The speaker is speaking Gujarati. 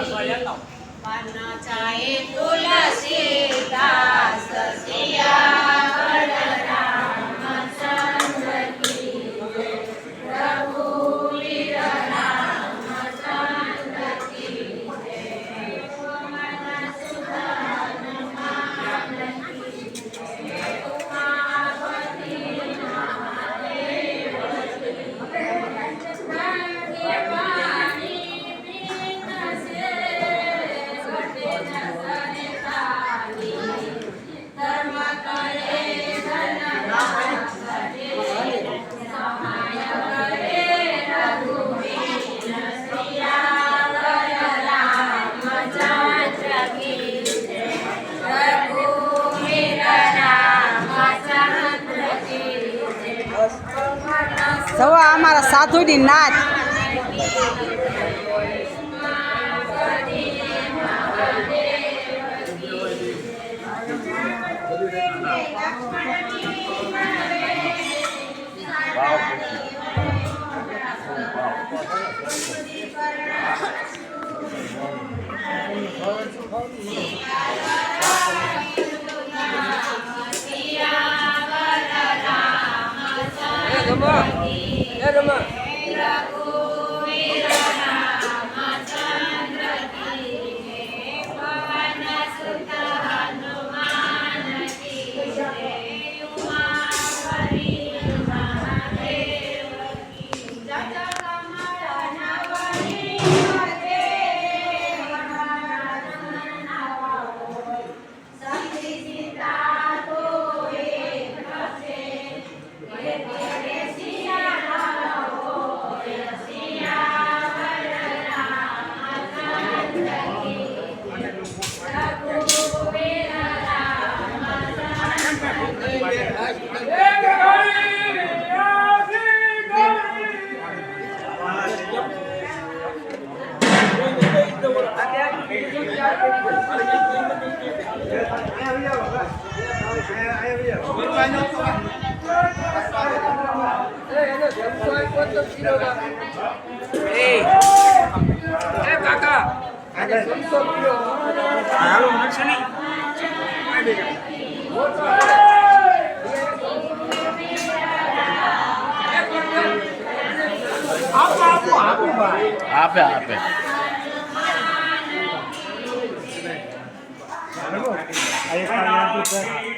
मन चाहे तुलसी જવા અમારા સાધુની નાચ Come આપે naman. આપે આપી. better.